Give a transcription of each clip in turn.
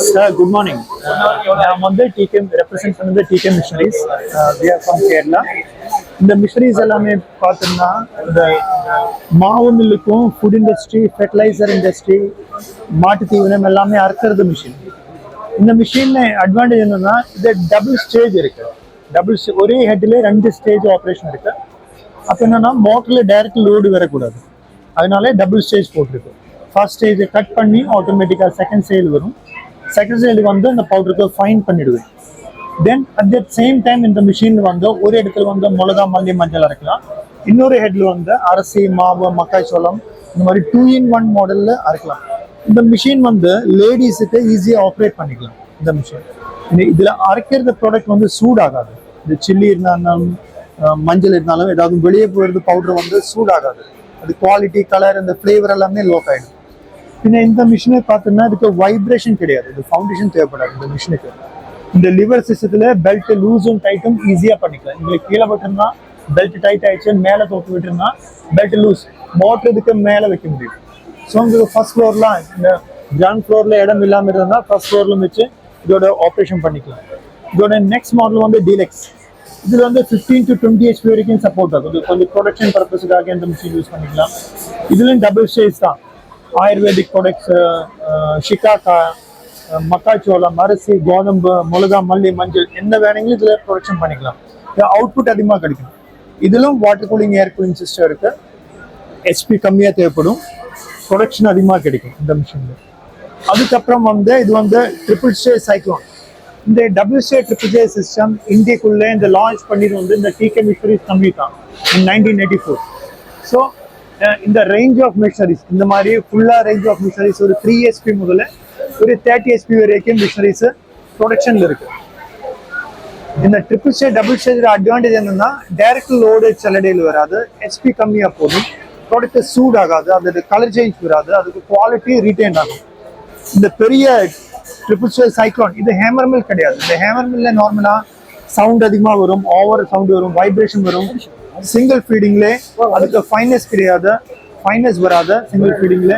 Sir good morning நான் வந்து டிகேம் represent பண்ணது DK machineries we are from Kerala இந்த மிஷனரிஸ் எல்லாமே பார்த்தோம்னா இந்த மாவு மில்லுக்கும் ஃபுட் இண்டஸ்ட்ரி ஃபெர்டிலைசர் இண்டஸ்ட்ரி மாட்டு தீவனம் எல்லாமே அறுக்கிறது மிஷின் இந்த மிஷினில் அட்வான்டேஜ் என்னன்னா இது டபுள் ஸ்டேஜ் இருக்கு. டபுள் ஒரே ஹெட்ல ரெண்டு ஸ்டேஜ் ஆப்ரேஷன் இருக்கு. அப்போ என்னன்னா மோட்டர்ல டைரக்ட் லோடு வரக்கூடாது. அதனாலே டபுள் ஸ்டேஜ் போட்டிருக்கு. ஃபர்ஸ்ட் ஸ்டேஜை கட் பண்ணி ஆட்டோமேட்டிக்காக செகண்ட் ஸ்டேஜ் வரும். செகண்ட் வந்து அந்த பவுடருக்கு ஃபைன் பண்ணிடுவேன். Then at the same time இந்த மிஷின் வந்து ஒரு இடத்துல வந்து மிளகா மல்லி மஞ்சள் அரைக்கலாம். இன்னொரு ஹெட்ல வந்து அரிசி மாவு மக்காய் சோளம் இந்த மாதிரி டூ இன் ஒன் மாடலில் அரைக்கலாம். இந்த மிஷின் வந்து லேடிஸுக்கு ஈஸியாக ஆப்ரேட் பண்ணிக்கலாம் இந்த மிஷின் இதில் அரைக்கிற ப்ராடக்ட் வந்து சூடாகாது. இந்த சில்லி இருந்தாலும் மஞ்சள் இருந்தாலும் ஏதாவது வெளியே போகிறது பவுடர் வந்து சூடாகாது. அது குவாலிட்டி கலர் இந்த ஃப்ளேவர் எல்லாமே லோக் ஆகிடும் பின்ன இந்த மிஷினை பார்த்தோம்னா இதுக்கு வைப்ரேஷன் கிடையாது. இது ஃபவுண்டேஷன் தேவைப்படாது. இந்த மிஷினுக்கு இந்த லிவர் சிஸ்டத்தில் பெல்ட் லூஸும் டைட்டும் ஈஸியாக பண்ணிக்கலாம். உங்களுக்கு கீழே விட்டுருந்தா பெல்ட் டைட் ஆயிடுச்சு மேலே தோத்து விட்டுருந்தா பெல்ட் லூஸ் மோட்டர் இதுக்கு மேலே வைக்க முடியும். ஸோ உங்களுக்கு ஃபர்ஸ்ட் ஃப்ளோர்லாம் இந்த கிரவுண்ட் ஃப்ளோரில் இடம் இல்லாமல் இருந்தால் ஃபர்ஸ்ட் ஃப்ளோரில் வச்சு இதோட ஆப்ரேஷன் பண்ணிக்கலாம். இதோட நெக்ஸ்ட் மாடல் வந்து டீலக்ஸ் இதில் வந்து 15 டு டுவெண்ட்டி ஹெச்பி வரைக்கும் சப்போர்ட் ஆகும். கொஞ்சம் ப்ரொடக்ஷன் பர்பஸுக்காக இந்த மிஷின் யூஸ் பண்ணிக்கலாம். இதுலேயும் டபுள் ஸ்டேஜ் தான். ஆயுர்வேதிக் ப்ராடக்ட்ஸ் ஷிகாக்கா மக்காச்சோளம் அரிசி கோதம்பு மிளகா மல்லி மஞ்சள் என்ன வேணுங்களும் இதில் ப்ரொடக்ஷன் பண்ணிக்கலாம். இது அவுட்புட் அதிகமாக கிடைக்கும். இதிலும் water cooling air cooling system இருக்குது ஹெச்பி கம்மியாக தேவைப்படும். ப்ரொடக்ஷன் அதிகமாக கிடைக்கும் இந்த மிஷினில் அதுக்கப்புறம் வந்து இது வந்து ட்ரிபிள் ஸ்டே சைக்ளோன் இந்த double stage triple stage system இந்தியக்குள்ளே இந்த லான்ச் பண்ணிட்டு வந்து இந்த டிகே மிஷனரிஸ் கம்மி தான். In nineteen eighty four so இந்த ரேஞ்ச் ஆஃப் மிஷினரிஸ் இந்த மாதிரி ஃபுல்லாக ரேஞ்ச் ஆஃப் மிஷினரிஸ் ஒரு த்ரீ எஸ்பி முதல்ல ஒரு தேர்ட்டி எஸ்பி வரைக்கும் மிஷினரிஸ் ப்ரொடக்ஷனில் இருக்கு. இந்த triple stage double stage advantage என்னன்னா டைரக்ட் லோடு செல்லடையில் வராது எஸ்பி கம்மியாக போகும் ப்ராடக்ட் சூட் ஆகாது அதோட கலர் சேஞ்ச் வராது அதுக்கு குவாலிட்டி ரீட்டைன் ஆகும். இந்த பெரிய ட்ரிபிள் ஸ்டே சைக்ளோன் இது ஹேமர் மில் கிடையாது. இந்த ஹேமர் மில்ல நார்மலாக சவுண்ட் அதிகமாக வரும் ஓவர் சவுண்ட் வரும் வைப்ரேஷன் வரும். சிங்கிள் ஃபீடிங்லே அதுக்கு ஃபைனஸ் கிடையாது. ஃபைனஸ் வராத சிங்கிள் ஃபீடிங்ல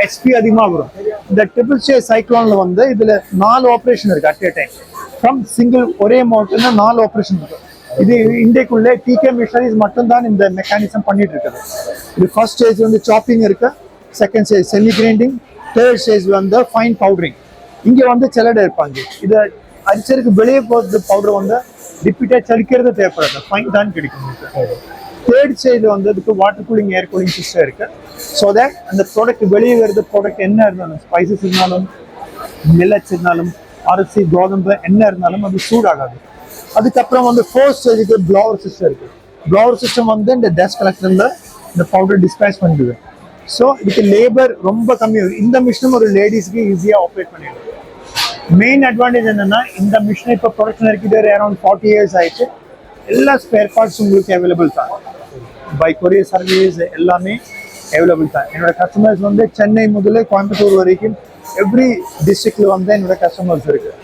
ஹெச்பி அதிகமாக வரும். இந்த ட்ரிபிள் ஸ்டே சைக்ளோன்ல வந்து இதுல நாலு ஆப்ரேஷன் இருக்கு at a time from single ஒரே மோட்டர்னா நாலு ஆப்ரேஷன் இருக்கு. இது இந்தியக்குள்ளே டிகே மிஷனரிஸ் மட்டும்தான் இந்த மெக்கானிசம் பண்ணிட்டு இருக்குது இது ஃபர்ஸ்ட் ஸ்டேஜ் வந்து சாப்பிங் இருக்கு. Second stage semi grinding third stage வந்து ஃபைன் பவுடரிங் இங்கே வந்து செலடை இருப்பாங்க. இதை அரிச்சருக்கு வெளியே போகிறது பவுடர் வந்து ரிப்பீட்டாக சலிக்கிறது தேவைப்படாது. ஃபைன் தான் கிடைக்கும். தேர்ட் சைடு வந்து அதுக்கு water cooling air cooling system இருக்கு. ஸோ தட் அந்த ப்ராடக்ட் வெளியே வருது ப்ராடக்ட் என்ன இருந்தாலும் ஸ்பைசஸ் இருந்தாலும் மில்லட்ஸ் இருந்தாலும் அரிசி கோதம்பு என்ன இருந்தாலும் அது சூடாகாது. அதுக்கப்புறம் வந்து ஃபோர்த் ஸ்டேஜுக்கு ப்ளவர் சிஸ்டம் இருக்கு. ப்ளவர் சிஸ்டம் வந்து இந்த டஸ்ட் கலெக்டரில் இந்த பவுடர் டிஸ்பேச் பண்ணிடுது. ஸோ இதுக்கு லேபர் ரொம்ப கம்மியாக ஆகும் இந்த மிஷினும் ஒரு லேடிஸ்க்கு ஈஸியாக ஆப்ரேட் பண்ணிடுது. மெயின் அட்வான்டேஜ் என்னென்னா இந்த மிஷின் இப்போ ப்ரொடக்ஷன் இருக்குது அரௌண்ட் ஃபார்ட்டி இயர்ஸ் ஆயிடுச்சு எல்லா ஸ்பேர் பார்ட்ஸ் உங்களுக்கு அவைலபிள் தான். பை கொரியர் சர்வீஸ் எல்லாமே அவைலபிள் தான். என்னோட கஸ்டமர்ஸ் வந்து சென்னை முதல்ல கோயம்புத்தூர் வரைக்கும் எவ்ரி டிஸ்ட்ரிக்டில் வந்து என்னோட கஸ்டமர்ஸ் இருக்குது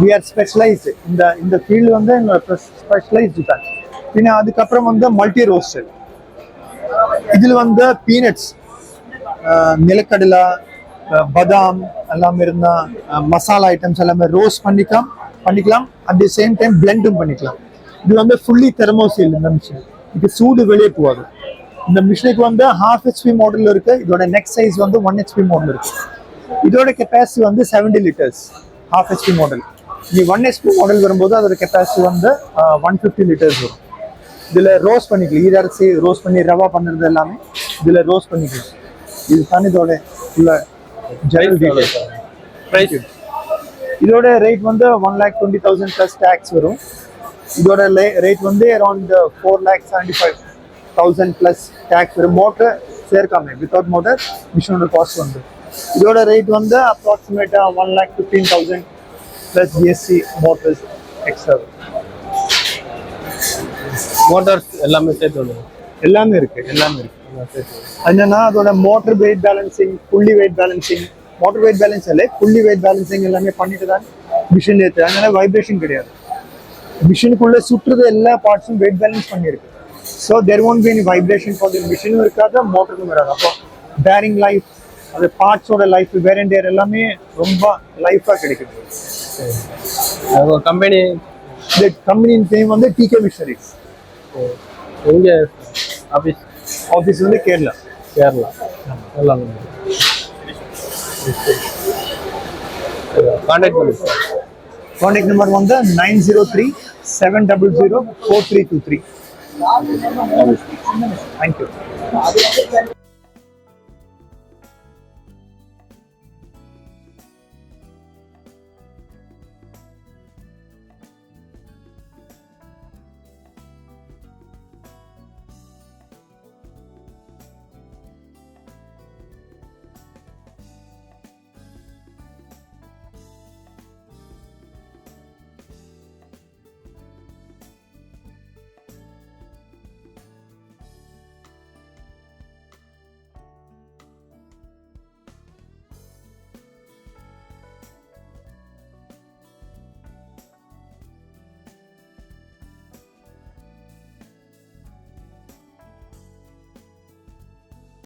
வி ஆர் ஸ்பெஷலைஸ்டு இந்த இந்த ஃபீல்டு வந்து என்னோட ஸ்பெஷலைஸ்டு தான். பின்ன அதுக்கப்புறம் வந்து மல்டி ரோஸ்டர் இதில் வந்து பீனட்ஸ் uh, நிலக்கடலை பதாம் எல்லாமே இருந்தால் மசாலா ஐட்டம்ஸ் எல்லாமே ரோஸ்ட் பண்ணிக்கலாம் பண்ணிக்கலாம். அட் தி சேம் டைம் பிளெண்டும் பண்ணிக்கலாம். இது வந்து ஃபுல்லி தெர்மோசீல் இந்த மிஷின் இது சூடு வெளியே போகாது. இந்த மிஷினுக்கு வந்து ஹாஃப் ஹெச்பி மாடல் இருக்கு. இதோட நெக்ஸ்ட் சைஸ் வந்து ஒன் ஹெச்பி மாடல் இருக்கு. இதோட கெப்பாசிட்டி வந்து seventy litres half HP model நீ ஒன் ஹெச்பி மாடல் வரும்போது அதோட கெப்பாசிட்டி வந்து ஒன் ஃபிஃப்டி லிட்டர்ஸ் வரும். இதுல ரோஸ்ட் பண்ணிக்கலாம். ஈரரிசி ரோஸ்ட் பண்ணி ரவா பண்ணுறது எல்லாமே இதுல ரோஸ்ட் பண்ணிக்கலாம். இது தான் இதோட உள்ள ஜெனரல் டீடைல் ப்ரைஸ் இதோட ரேட் வந்து one lakh twenty thousand plus tax வரும். இதோட ரேட் வந்து around four lakh seventy five thousand plus tax வரும். மோட்டர் சேர்க்காம வித்தவுட் மோட்டர் மிஷினோட காஸ்ட் வந்து. இதோட ரேட் வந்து அப்ராக்சிமேட்டாக one lakh fifteen thousand plus GST motors extra motors எல்லாமே சேர்த்து வந்துடும் எல்லாமே இருக்கு எல்லாமே இருக்கு. என்னன்னா அதோட மோட்டர் வெயிட் பேலன்சிங் புள்ளி weight balancing motor weight balance இல்லை புள்ளி வெயிட் பேலன்சிங் எல்லாமே பண்ணிட்டு தான் மிஷின் ஏற்று அதனால வைப்ரேஷன் கிடையாது. மிஷினுக்குள்ள சுற்றுறது எல்லா பார்ட்ஸும் வெயிட் பேலன்ஸ் பண்ணியிருக்கு so there won't be any vibration for the மிஷினும் இருக்காது மோட்டருக்கும் வராது. அப்போ பேரிங் லைஃப் அது பார்ட்ஸோட லைஃப் வேரண்டியர் எல்லாமே ரொம்ப லைஃபாக கிடைக்குது. கம்பெனி இந்த கம்பெனியின் நேம் வந்து டிகே மிஷனரிஸ் எங்கே? ஆஃபீஸ் ஆஃபீஸ் வந்து கேரளா. கேரளா. எல்லாம். கான்டாக்ட் பண்ணி கான்டாக்ட் நம்பர் வந்து nine zero three seven double zero four three two three thank you